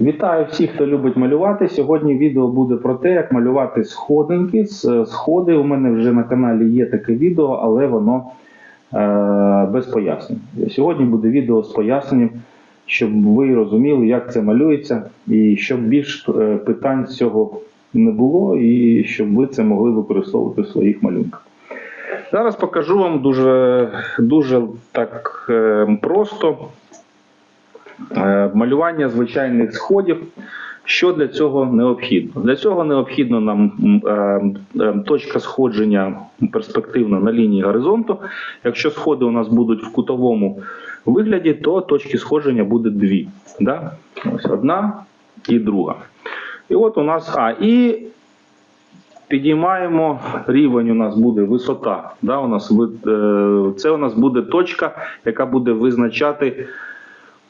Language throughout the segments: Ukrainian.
Вітаю всіх, хто любить малювати. Сьогодні відео буде про те, як малювати сходинки. Сходи у мене вже на каналі є таке відео, але воно е, без пояснень. Сьогодні буде відео з поясненням, щоб ви розуміли, як це малюється, і щоб більш е, питань з цього не було, і щоб ви це могли використовувати в своїх малюнках. Зараз покажу вам дуже, дуже так е, просто Е, малювання звичайних сходів. Що для цього необхідно? Для цього необхідно нам е, е, точка сходження перспективна на лінії горизонту. Якщо сходи у нас будуть в кутовому вигляді, то точки сходження буде дві. Да? Ось одна і друга. І от у нас А. І підіймаємо рівень. У нас буде висота. Да? У нас, е, це у нас буде точка, яка буде визначати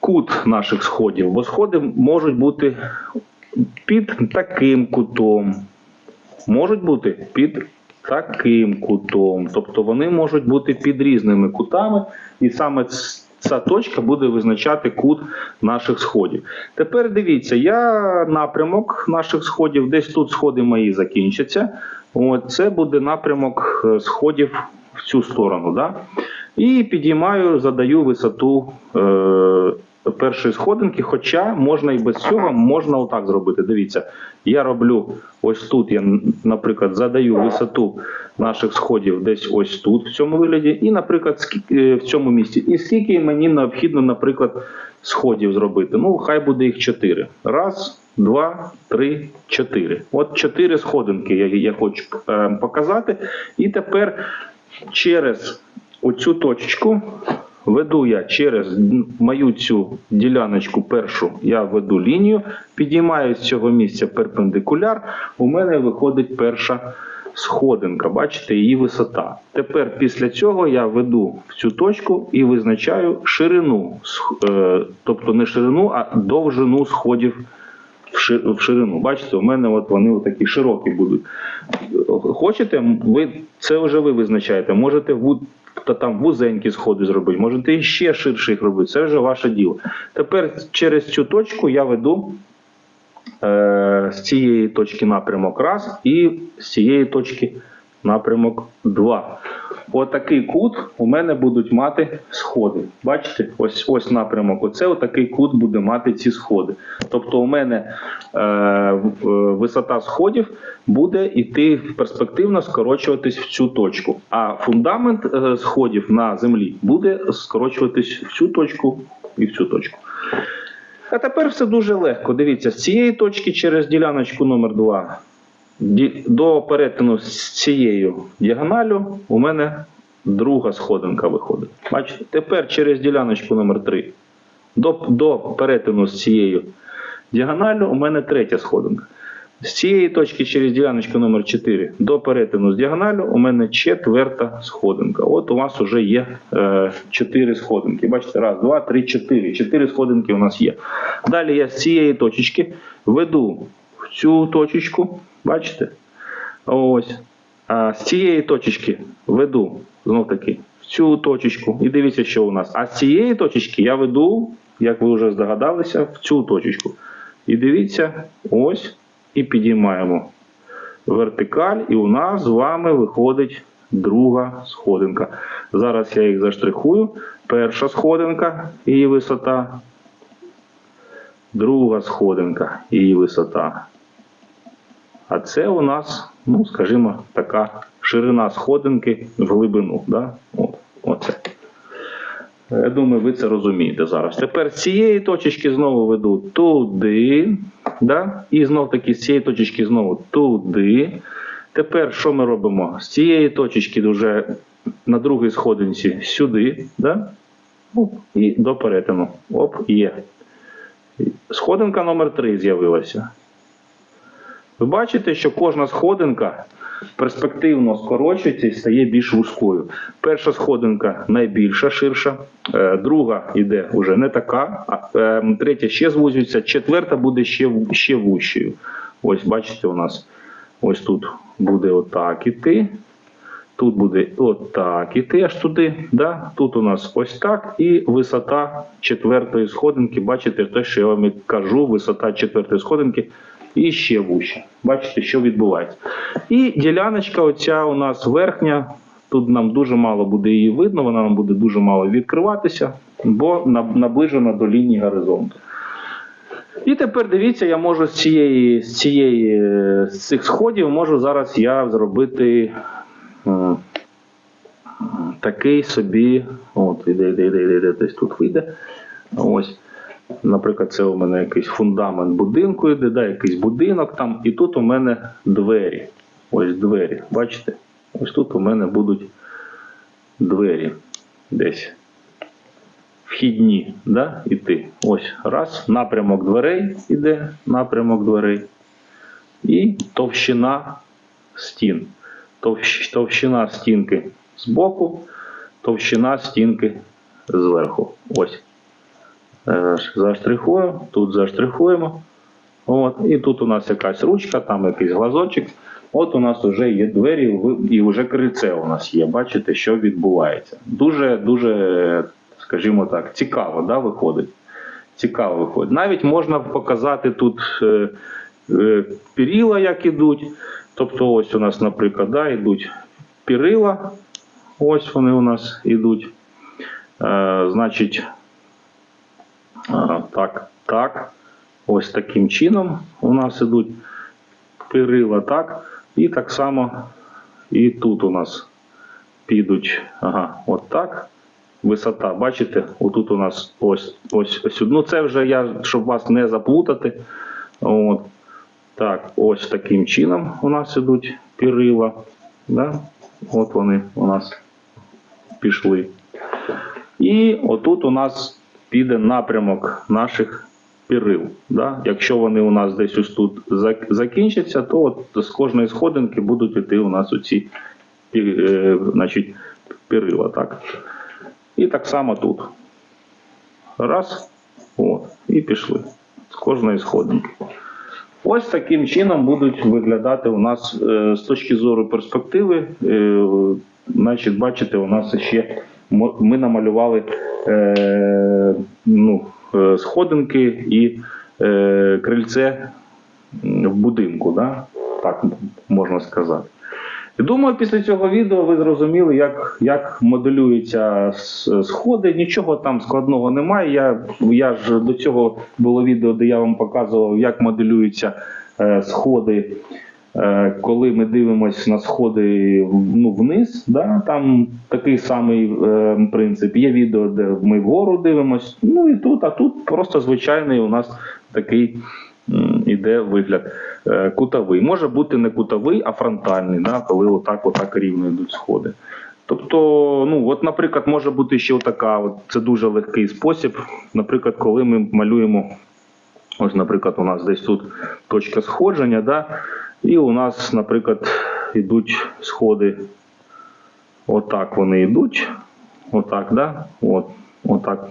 кут наших сходів, бо сходи можуть бути під таким кутом, можуть бути під таким кутом. Тобто вони можуть бути під різними кутами, і саме ця точка буде визначати кут наших сходів. Тепер дивіться, я напрямок наших сходів, десь тут сходи мої закінчаться. От це буде напрямок е, сходів в цю сторону. Да? І підіймаю, задаю висоту е, першої сходинки, хоча можна і без цього, можна отак зробити. Дивіться, я роблю ось тут, я, наприклад, задаю висоту наших сходів десь ось тут, в цьому вигляді, і, наприклад, е, в цьому місці. І скільки мені необхідно, наприклад, сходів зробити. Ну, хай буде їх чотири. Раз, два, три, чотири. От чотири сходинки я, я хочу е, показати. І тепер через оцю точечку веду я через мою цю діляночку першу, я веду лінію, підіймаю з цього місця перпендикуляр, у мене виходить перша сходинка, бачите, її висота. Тепер після цього я веду в цю точку і визначаю ширину, е, тобто не ширину, а довжину сходів в ширину. Бачите, у мене от вони такі широкі будуть. Хочете, ви це вже ви визначаєте. Можете та там вузенькі сходи зробити, можете ще ширше їх робити. Це вже ваше діло. Тепер через цю точку я веду е, з цієї точки напрямок раз і з цієї точки напрямок 2. Отакий кут у мене будуть мати сходи. Бачите, ось ось напрямок. Оце отакий кут буде мати ці сходи. Тобто, у мене е, е, висота сходів буде йти перспективно скорочуватись в цю точку. А фундамент е, сходів на землі буде скорочуватись в цю точку і в цю точку. А тепер все дуже легко. Дивіться, з цієї точки через діляночку номер 2 ді- до перетину з цією діагоналю у мене друга сходинка виходить. Бачите? Тепер через діляночку номер 3 до, до перетину з цією діагоналю у мене третя сходинка. З цієї точки через діляночку номер 4 до перетину з діагоналю у мене четверта сходинка. От у вас вже є е, 4 сходинки. Бачите, раз, два, три, чотири. Чотири сходинки у нас є. Далі я з цієї точечки веду в цю точечку. Бачите? Ось. А з цієї точечки веду знов таки в цю точечку. І дивіться, що у нас. А з цієї точечки я веду, як ви вже здогадалися, в цю точечку. І дивіться, ось. І підіймаємо вертикаль, і у нас з вами виходить друга сходинка. Зараз я їх заштрихую. Перша сходинка, її висота. Друга сходинка, її висота. А це у нас, ну, скажімо, така ширина сходинки в глибину. Да? От, оце. Я думаю, ви це розумієте зараз. Тепер з цієї точечки знову веду туди. Да? І знов таки з цієї точечки знову туди. Тепер що ми робимо? З цієї точечки вже на другій сходинці сюди. Да? Оп, і до перетину. Оп, є. Сходинка номер 3 з'явилася. Ви бачите, що кожна сходинка перспективно скорочується і стає більш вузькою. Перша сходинка найбільша, ширша, е, друга йде вже не така, а е, третя ще звузюється, четверта буде ще, ще вущою. Ось бачите, у нас ось тут буде отак іти. Тут буде отак іти аж туди. Да? Тут у нас ось так. І висота четвертої сходинки. Бачите, те, що я вам кажу, висота четвертої сходинки і ще вище. Бачите, що відбувається. І діляночка, оця у нас верхня. Тут нам дуже мало буде її видно, вона нам буде дуже мало відкриватися, бо наближена до лінії горизонту. І тепер дивіться, я можу з цієї, з цієї е, з цих сходів можу зараз я зробити м, такий собі. От, іде, іде, іде, іде, десь тут вийде. Ось. Наприклад, це у мене якийсь фундамент будинку йде, да, якийсь будинок там, і тут у мене двері. Ось двері. Бачите? Ось тут у мене будуть двері десь вхідні, да, іти. Ось раз, напрямок дверей іде, напрямок дверей. І товщина стін. Товщ- Товщина стінки збоку, товщина стінки зверху. Ось. Е, Заштрихуємо, тут заштрихуємо. От, і тут у нас якась ручка, там якийсь глазочок. От у нас вже є двері, і вже крильце у нас є. Бачите, що відбувається. Дуже, дуже, скажімо так, цікаво да, виходить. Цікаво виходить. Навіть можна показати тут е, е, піріла, як ідуть. Тобто, ось у нас, наприклад, да, йдуть пірила. Ось вони у нас йдуть. Е, значить, так, так. Ось таким чином у нас ідуть перила, так. І так само і тут у нас підуть. Ага, от так. Висота, бачите, отут у нас ось ось ось. Ну це вже я, щоб вас не заплутати. От. Так, ось таким чином у нас ідуть пірила. Да? От вони у нас пішли. І отут у нас піде напрямок наших пірил. Да? Якщо вони у нас десь ось тут закінчаться, то от з кожної сходинки будуть йти у нас оці е, значить, пірила. Так? І так само тут. Раз, от, і пішли з кожної сходинки. Ось таким чином будуть виглядати у нас е, з точки зору перспективи. Е, значить, бачите, у нас ще ми намалювали е, ну, е, сходинки і е, крильце в будинку, да? так можна сказати. І Думаю, після цього відео ви зрозуміли, як, як моделюються сходи. Нічого там складного немає. Я, я ж до цього було відео, де я вам показував, як моделюються е, сходи, коли ми дивимося на сходи ну, вниз. Да? Там такий самий е, принцип. Є відео, де ми вгору дивимося. Ну і тут, а тут просто звичайний у нас такий іде вигляд е, кутовий. Може бути не кутовий, а фронтальний, да, коли отак, отак рівно йдуть сходи. Тобто, ну от, наприклад, може бути ще така, от, це дуже легкий спосіб. Наприклад, коли ми малюємо, ось, наприклад, у нас десь тут точка сходження, да, і у нас, наприклад, йдуть сходи. Отак вони йдуть. Отак, да? От, отак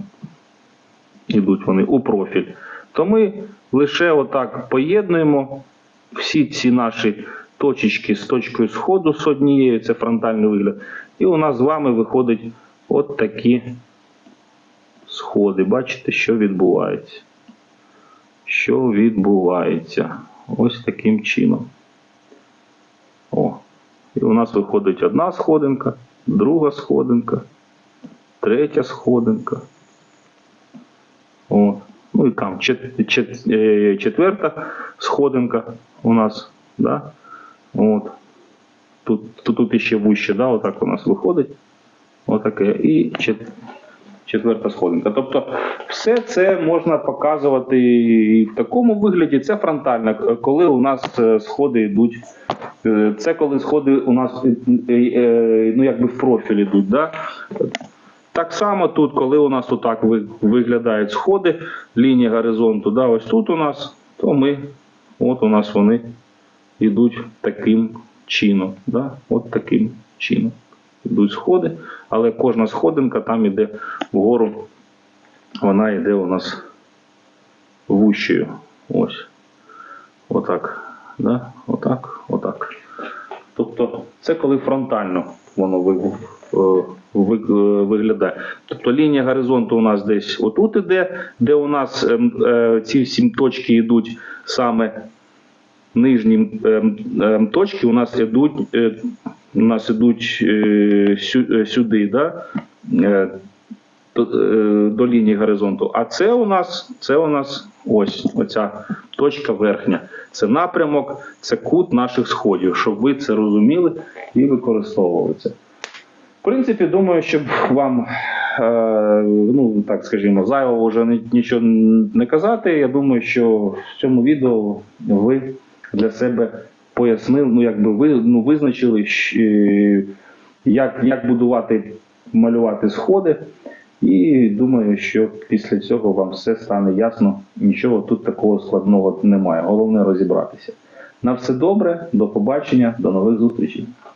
ідуть вони у профіль, то ми лише отак поєднуємо всі ці наші точечки з точкою сходу з однією, це фронтальний вигляд. І у нас з вами виходить от такі сходи. Бачите, що відбувається? Що відбувається? Ось таким чином. У нас виходить одна сходинка, друга сходинка, третя сходинка. О, ну і там е, четверта сходинка у нас. Да? От. Тут, тут, тут іще вище, да, отак у нас виходить. Отаке. І четверта сходинка. Тобто все це можна показувати і в такому вигляді. Це фронтально, коли у нас е, сходи йдуть. е, Це коли сходи у нас е, ну, якби в профіль йдуть. Да? Так само тут, коли у нас отак виглядають сходи, лінія горизонту, да, ось тут у нас, то ми, от у нас вони йдуть таким чином. Да, от таким чином. Йдуть сходи, але кожна сходинка там іде вгору, вона йде у нас вущою. Ось. Отак. Да? Отак, отак. Тобто це коли фронтально воно е, е, виглядає. Тобто лінія горизонту у нас десь отут іде, де у нас ем, е, ці сім точки йдуть саме нижні ем, ем, точки у нас ідуть, е, у нас ідуть е, е, сюди, да? е, до, лінії горизонту. А це у нас, це у нас ось оця точка верхня. Це напрямок, це кут наших сходів, щоб ви це розуміли і використовували це. В принципі, думаю, щоб вам, ну так скажімо, зайвого вже нічого не казати. Я думаю, що в цьому відео ви для себе пояснили, ну якби ви ну, визначили, е, як, як будувати, малювати сходи. І думаю, що після цього вам все стане ясно. Нічого тут такого складного немає. Головне розібратися. На все добре, до побачення, до нових зустрічей.